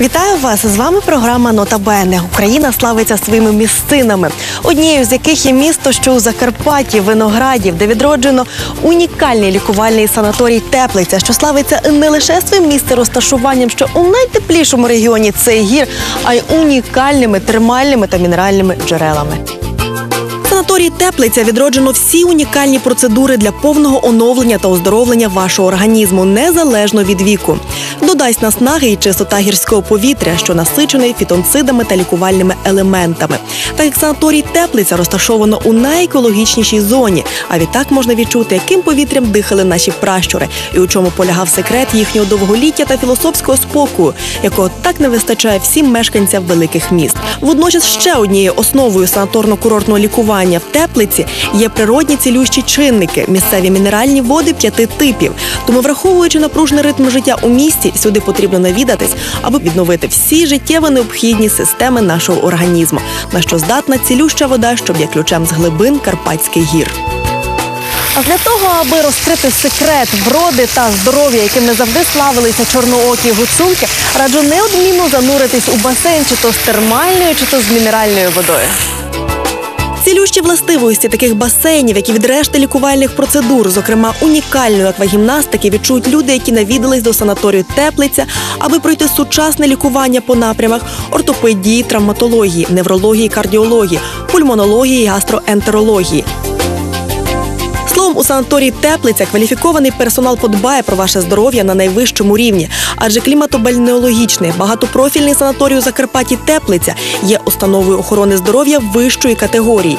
Вітаю вас! З вами програма Нота Бене. Україна славиться своїми місцинами, однією з яких є місто, що у Закарпатті, Виноградів, де відроджено унікальний лікувальний санаторій Теплиця, що славиться не лише своїм місце розташуванням, що у найтеплішому регіоні цей гір, а й унікальними термальними та мінеральними джерелами. Санаторій Теплиця відроджено всі унікальні процедури для повного оновлення та оздоровлення вашого організму незалежно від віку. Додасть наснаги і чистота гірського повітря, що насичений фітонцидами та лікувальними елементами. Так як санаторій Теплиця розташовано у найекологічнішій зоні, а відтак можна відчути, яким повітрям дихали наші пращури, і у чому полягав секрет їхнього довголіття та філософського спокою, якого так не вистачає всім мешканцям великих міст. Водночас ще однією основою санаторно-курортного лікування в теплиці є природні цілющі чинники, місцеві мінеральні води п'яти типів. Тому, враховуючи напружений ритм життя у місті, сюди потрібно навідатись, аби відновити всі життєво необхідні системи нашого організму, на що здатна цілюща вода, що б'є ключем з глибин Карпатських гір. А для того, аби розкрити секрет вроди та здоров'я, яким не завжди славилися чорноокі гуцулки, раджу неодмінно зануритись у басейн чи то з термальною, чи то з мінеральною водою. Цілющі властивості таких басейнів, які від решти лікувальних процедур, зокрема унікальної аквагімнастики, відчують люди, які навідались до санаторію Теплиця, аби пройти сучасне лікування по напрямах ортопедії, травматології, неврології, кардіології, пульмонології, і гастроентерології. Словом, у санаторії Теплиця кваліфікований персонал подбає про ваше здоров'я на найвищому рівні, адже кліматобальнеологічний багатопрофільний санаторій у Закарпатті Теплиця є установою охорони здоров'я вищої категорії.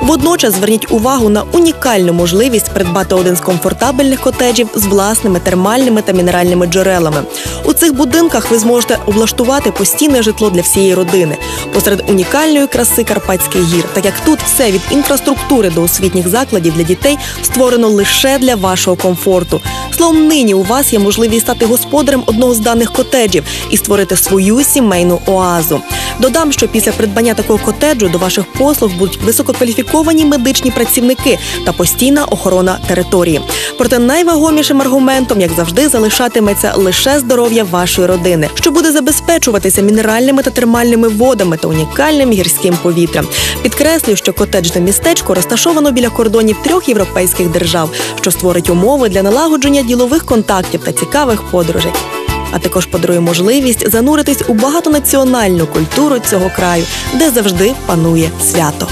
Водночас зверніть увагу на унікальну можливість придбати один з комфортабельних котеджів з власними термальними та мінеральними джерелами. У цих будинках ви зможете облаштувати постійне житло для всієї родини посеред унікальної краси Карпатських гір, так як тут все від інфраструктури до освітніх закладів для дітей створено лише для вашого комфорту. Словом, нині у вас є можливість стати господарем одного з даних котеджів і створити свою сімейну оазу. Додам, що після придбання такого котеджу до ваших послуг будуть висококваліфіковані медичні працівники та постійна охорона території. Проте найвагомішим аргументом, як завжди, залишатиметься лише здоров'я вашої родини, що буде забезпечуватися мінеральними та термальними водами та унікальним гірським повітрям. Підкреслюю, що котеджне містечко розташовано біля кордонів трьох європейських держав, що створить умови для налагодження ділових контактів та цікавих подорожей. А також подарує можливість зануритись у багатонаціональну культуру цього краю, де завжди панує свято.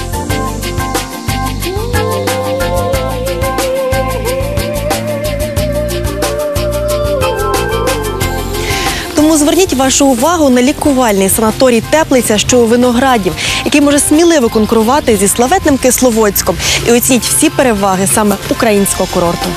Тому зверніть вашу увагу на лікувальний санаторій Теплиця, що у виноградів, який може сміливо конкурувати зі славетним Кисловодськом, і оцініть всі переваги саме українського курорту.